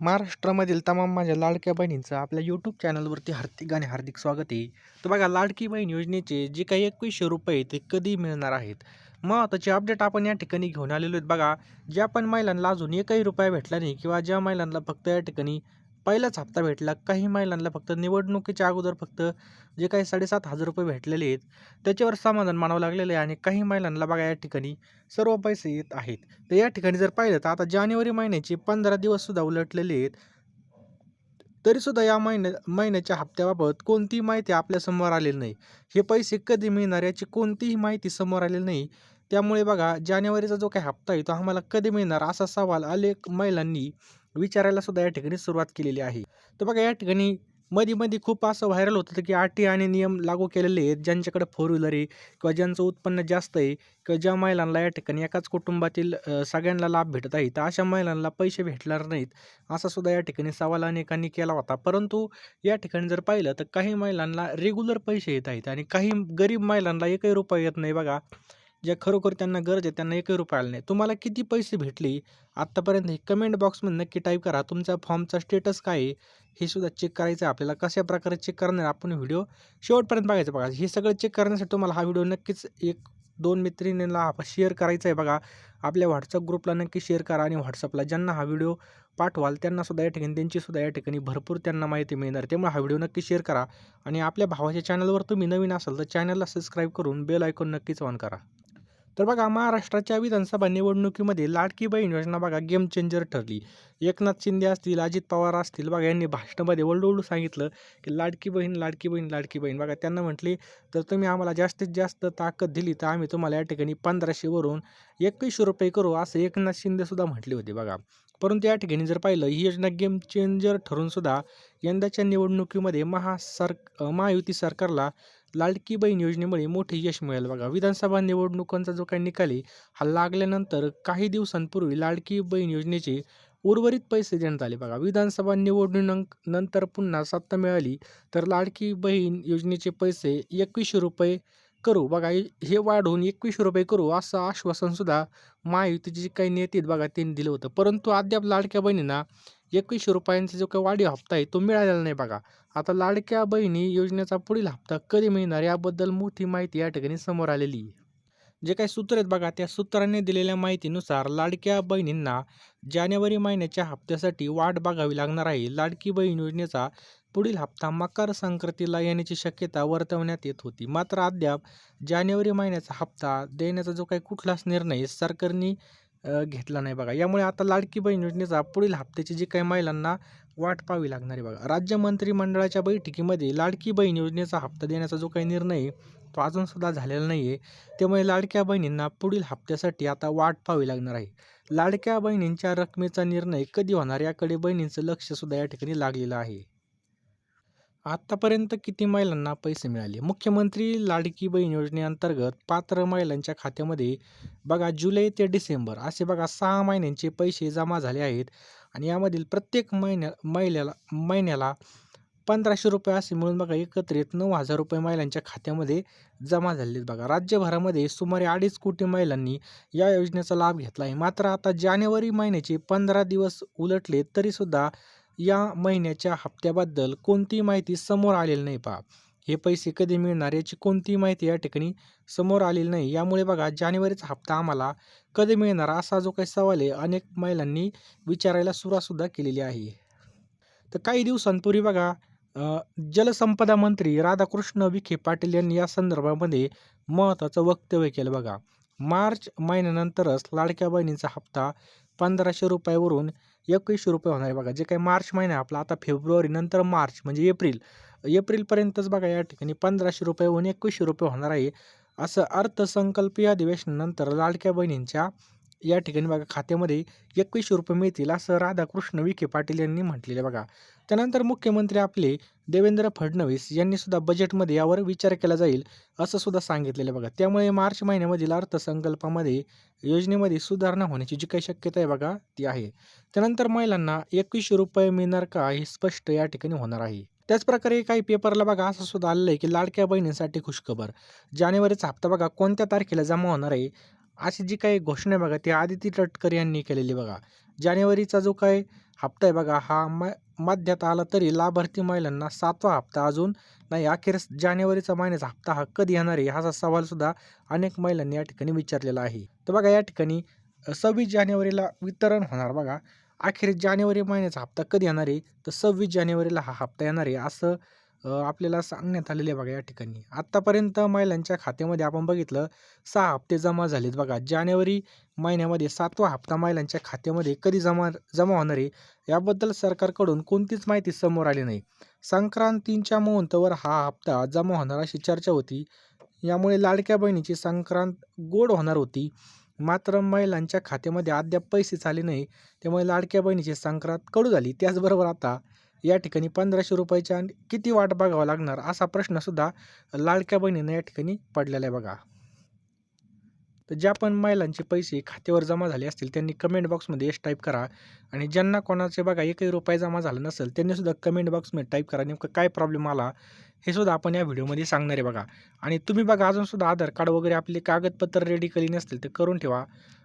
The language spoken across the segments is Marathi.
महाराष्ट्रामधील तमाम माझ्या लाडक्या बहिणींचं आपल्या यूट्यूब चॅनलवरती हार्दिक आणि हार्दिक स्वागत आहे. तर बघा लाडकी बहीण योजनेचे जे काही एकवीसशे रुपये ते कधी मिळणार आहेत? महत्त्वाची अपडेट आपण या ठिकाणी घेऊन आलेलो आहेत. बघा ज्या पण महिलांना अजून एकही रुपया भेटला नाही किंवा ज्या महिलांना फक्त या ठिकाणी पहिलाच हप्ता भेटला. काही महिलांना फक्त निवडणुकीच्या अगोदर फक्त जे काही साडेसात हजार रुपये भेटलेले आहेत त्याच्यावर समाधान मानावं लागलेलं आहे आणि काही महिलांना बघा या ठिकाणी सर्व पैसे येत आहेत. तर या ठिकाणी जर पाहिलं तर आता जानेवारी महिन्याचे पंधरा दिवससुद्धा उलटलेले आहेत. तरीसुद्धा या महिन्या महिन्याच्या हप्त्याबाबत कोणतीही माहिती आपल्यासमोर आलेली नाही. हे पैसे कधी मिळणार याची कोणतीही माहिती समोर आलेली नाही. त्यामुळे बघा जानेवारीचा जो काही हप्ता आहे तो आम्हाला कधी मिळणार असा सवाल अनेक महिलांनी विचारायला सुद्धा या ठिकाणी सुरुवात केलेली आहे. तर बघा या ठिकाणी मध्ये मध्ये खूप असं व्हायरल होत होतं की अटी आणि नियम लागू केलेले आहेत. ज्यांच्याकडे फोर व्हीलर आहे किंवा ज्यांचं उत्पन्न जास्त आहे किंवा ज्या महिलांना या ठिकाणी एकाच कुटुंबातील सगळ्यांना लाभ भेटत आहे तर अशा महिलांना पैसे भेटणार नाहीत असा सुद्धा या ठिकाणी सवाल अनेकांनी केला होता. परंतु या ठिकाणी जर पाहिलं तर काही महिलांना रेग्युलर पैसे येत आहेत आणि काही गरीब महिलांना एकही रुपये येत नाही बघा. ज्या खरोखर त्यांना गरज आहे त्यांना एकही रुपया आला नाही. तुम्हाला किती पैसे भेटले आत्तापर्यंत हे कमेंट बॉक्समध्ये नक्की टाईप करा. तुमचा फॉर्मचा स्टेटस काय आहे हे सुद्धा चेक करायचं आहे आपल्याला. कशा प्रकारे चेक करणार आपण व्हिडिओ शेवटपर्यंत बघायचं बघा. हे सगळं चेक करण्यासाठी तुम्हाला हा व्हिडिओ नक्कीच एक दोन मैत्रिणींना शेअर करायचा आहे बघा. आपल्या व्हॉट्सअप ग्रुपला नक्की शेअर करा आणि व्हॉट्सअपला ज्यांना हा व्हिडिओ पाठवाल त्यांनासुद्धा या ठिकाणी त्यांचीसुद्धा या ठिकाणी भरपूर त्यांना माहिती मिळणार. त्यामुळे हा व्हिडिओ नक्की शेअर करा. आणि आपल्या भावाच्या चॅनलवर तुम्ही नवीन असाल तर चॅनलला सबस्क्राईब करून बेल ऐकून नक्कीच ऑन करा. तर बघा महाराष्ट्राच्या विधानसभा निवडणुकीमध्ये लाडकी बहीण योजना बघा गेम चेंजर ठरली. एकनाथ शिंदे असतील अजित पवार असतील बघा यांनी भाषणामध्ये वळूवळू सांगितलं की लाडकी बहीण लाडकी बहीण लाडकी बहीण. बघा त्यांना म्हटले तर तुम्ही आम्हाला जास्तीत जास्त ताकद दिली तर आम्ही तुम्हाला या ठिकाणी पंधराशेवरून एकवीसशे रुपये करू असं एकनाथ शिंदेसुद्धा म्हटले होते बघा. परंतु या ठिकाणी जर पाहिलं ही योजना गेम चेंजर ठरून सुद्धा यंदाच्या निवडणुकीमध्ये महासर महायुती सरकारला लाडकी बहीण योजनेमुळे मोठे यश मिळेल बघा. विधानसभा निवडणुकांचा जो काही निकाल हा लागल्यानंतर काही दिवसांपूर्वी लाडकी बहीण योजनेचे उर्वरित पैसे देण्यात आले बघा. विधानसभा निवडणूक नंतर पुन्हा सत्ता मिळाली तर लाडकी बहीण योजनेचे पैसे एकवीसशे रुपये करू बघा. हे हे वाढवून एकवीसशे रुपये करू असं आश्वासनसुद्धा महायुतीचे जे काही नेते आहेत बघा त्यांनी दिलं होतं. परंतु अद्याप लाडक्या बहिणींना एकवीसशे रुपयांचा जो काही वाढीव हप्ता आहे तो मिळालेला नाही बघा. आता लाडक्या बहिणी योजनेचा पुढील हप्ता कधी मिळणार याबद्दल मोठी माहिती या ठिकाणी समोर आलेली आहे. जे काही सूत्र आहेत बघा त्या सूत्रांनी दिलेल्या माहितीनुसार लाडक्या बहिणींना जानेवारी महिन्याच्या हप्त्यासाठी वाट बघावी लागणार आहे. लाडकी बहीण योजनेचा पुढील हप्ता मकर संक्रांतीला येण्याची शक्यता वर्तवण्यात येत होती. मात्र अद्याप जानेवारी महिन्याचा हप्ता देण्याचा जो काही कुठलाच निर्णय सरकारने घेतला नाही बघा. यामुळे आता लाडकी बहीण योजनेचा पुढील हप्त्याची जी काही महिलांना वाट पाहावी लागणार आहे बघा. राज्य मंत्रिमंडळाच्या बैठकीमध्ये लाडकी बहीण योजनेचा हप्ता देण्याचा जो काही निर्णय आहे, तो अजूनसुद्धा झालेला नाही आहे. त्यामुळे लाडक्या बहिणींना पुढील हप्त्यासाठी आता वाट पाहावी लागणार आहे. लाडक्या बहिणींच्या रकमेचा निर्णय कधी होणार याकडे बहिणींचं लक्षसुद्धा या ठिकाणी लागलेलं आहे. आत्तापर्यंत किती महिलांना पैसे मिळाले? मुख्यमंत्री लाडकी बहीण योजनेअंतर्गत पात्र महिलांच्या खात्यामध्ये बघा जुलै ते डिसेंबर असे बघा सहा महिन्यांचे पैसे जमा झाले आहेत आणि यामधील प्रत्येक महिन्या महिन्याला महिन्याला पंधराशे रुपये असे मिळून बघा एकत्रित नऊ हजार रुपये महिलांच्या खात्यामध्ये जमा झाले आहेत बघा. राज्यभरामध्ये सुमारे अडीच कोटी महिलांनी या योजनेचा लाभ घेतला आहे. मात्र आता जानेवारी महिन्याचे पंधरा दिवस उलटले तरीसुद्धा या महिन्याच्या हप्त्याबद्दल कोणतीही माहिती समोर आलेली नाही पहा हे पैसे कधी मिळणार याची कोणतीही माहिती या ठिकाणी समोर आलेली नाही. यामुळे बघा जानेवारीचा हप्ता आम्हाला कधी मिळणार असा जो काही सवाल आहे अनेक महिलांनी विचारायला सुरुवातसुद्धा केलेली आहे. तर काही दिवसांपूर्वी बघा जलसंपदा मंत्री राधाकृष्ण विखे पाटील यांनी या संदर्भामध्ये महत्त्वाचं वक्तव्य केलं बघा. मार्च महिन्यानंतरच लाडक्या बहिणीचा हप्ता पंधराशे रुपयावरून एकवीसशे रुपये होणार आहे बघा. जे काही मार्च महिना आहे आपला आता फेब्रुवारी नंतर मार्च म्हणजे एप्रिल. एप्रिलपर्यंतच बघा या ठिकाणी पंधराशे रुपयाहून एकवीसशे रुपये होणार आहे. असं अर्थसंकल्पीय अधिवेशनानंतर लाडक्या बहिणींच्या या ठिकाणी बघा खात्यामध्ये एकवीसशे रुपये मिळतील असं राधाकृष्ण विखे पाटील यांनी म्हटलेलं आहे बघा. त्यानंतर मुख्यमंत्री आपले देवेंद्र फडणवीस यांनी सुद्धा बजेटमध्ये यावर विचार केला जाईल असं सुद्धा सांगितलेलं आहे बघा. त्यामुळे मार्च महिन्यामधील अर्थसंकल्पामध्ये योजनेमध्ये सुधारणा होण्याची जी काही शक्यता आहे बघा ती आहे. त्यानंतर महिलांना एकवीसशे रुपये मिळणार का हे स्पष्ट या ठिकाणी होणार आहे. त्याचप्रकारे काही पेपरला बघा असं सुद्धा आलेलं आहे की लाडक्या बहिणींसाठी खुशखबर. जानेवारीचा हप्ता बघा कोणत्या तारखेला जमा होणार आहे? अशी जी काही घोषणा आहे बघा ती आदिती तटकर यांनी केलेली बघा. जानेवारीचा जो काही हप्ता आहे बघा हा म मध्यात आला तरी लाभार्थी महिलांना सातवा हप्ता अजून नाही अखेर जानेवारीचा महिन्याचा हप्ता हा कधी येणार आहे हाचा सवालसुद्धा अनेक महिलांनी या ठिकाणी विचारलेला आहे. तर बघा या ठिकाणी सव्वीस जानेवारीला वितरण होणार बघा. अखेर जानेवारी महिन्याचा हप्ता कधी येणार आहे? तर सव्वीस जानेवारीला हा हप्ता येणार आहे असं आपल्याला सांगण्यात आलेलं आहे बघा या ठिकाणी. आत्तापर्यंत महिलांच्या खात्यामध्ये आपण बघितलं सहा हप्ते जमा झालेत बघा. जानेवारी महिन्यामध्ये सातवा हप्ता महिलांच्या खात्यामध्ये कधी जमा जमा होणार आहे याबद्दल सरकारकडून कोणतीच माहिती समोर आली नाही. संक्रांतींच्या मुहूर्तावर हा हप्ता जमा होणार अशी चर्चा होती. यामुळे लाडक्या बहिणीची संक्रांत गोड होणार होती. मात्र महिलांच्या खात्यामध्ये अद्याप पैसेच आले नाही. त्यामुळे लाडक्या बहिणीची संक्रांत कडू झाली. त्याचबरोबर आता या ठिकाणी पंधराशे रुपयाच्या आणि किती वाट बघावं लागणार असा प्रश्नसुद्धा लाडक्या बहिणीनं या ठिकाणी पडलेला आहे बघा. तर ज्या पण महिलांचे पैसे खात्यावर जमा झाले असतील त्यांनी कमेंट बॉक्समध्ये एस टाईप करा आणि ज्यांना कोणाचे बघा एकही रुपये जमा झाला नसेल त्यांनीसुद्धा कमेंट बॉक्समध्ये टाईप करा. नेमकं काय प्रॉब्लेम आला हे सुद्धा आपण या व्हिडिओमध्ये सांगणार आहे बघा. आणि तुम्ही बघा अजूनसुद्धा आधार कार्ड वगैरे आपले कागदपत्र रेडी केली नसतील तर करून ठेवा.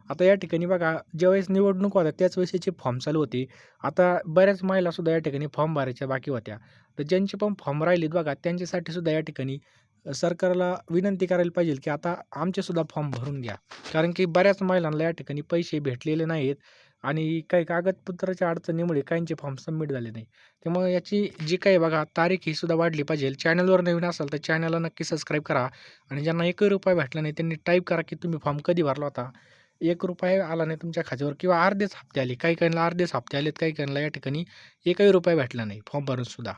आता या ठिकाणी बघा ज्यावेळेस निवडणूक होत्या त्याच वेळेस याचे फॉर्म चालू होते. आता बऱ्याच महिलासुद्धा या ठिकाणी फॉर्म भरायच्या बाकी होत्या. तर ज्यांचे पण फॉर्म राहिलेत बघा त्यांच्यासाठी सुद्धा या ठिकाणी सरकारला विनंती करायला पाहिजे की आता आमचेसुद्धा फॉर्म भरून घ्या. कारण की बऱ्याच महिलांना या ठिकाणी पैसे भेटलेले नाहीत आणि काही कागदपत्राच्या अडचणीमुळे काहींचे फॉर्म सबमिट झाले नाही. त्यामुळे याची जी काही बघा तारीख ही सुद्धा वाढली पाहिजे. चॅनलवर नवीन असाल तर चॅनलला नक्की सबस्क्राईब करा. आणि ज्यांना एकही रुपया भेटला नाही त्यांनी टाईप करा की तुम्ही फॉर्म कधी भरला होता? एक रुपया आला नाही तुमच्या खात्यावर किंवा अर्धेच हप्ते आले काही काहींना अर्धेच हप्ते आलेत काही काहींना या ठिकाणी एकही रुपया भेटला नाही फॉर्म भरूनसुद्धा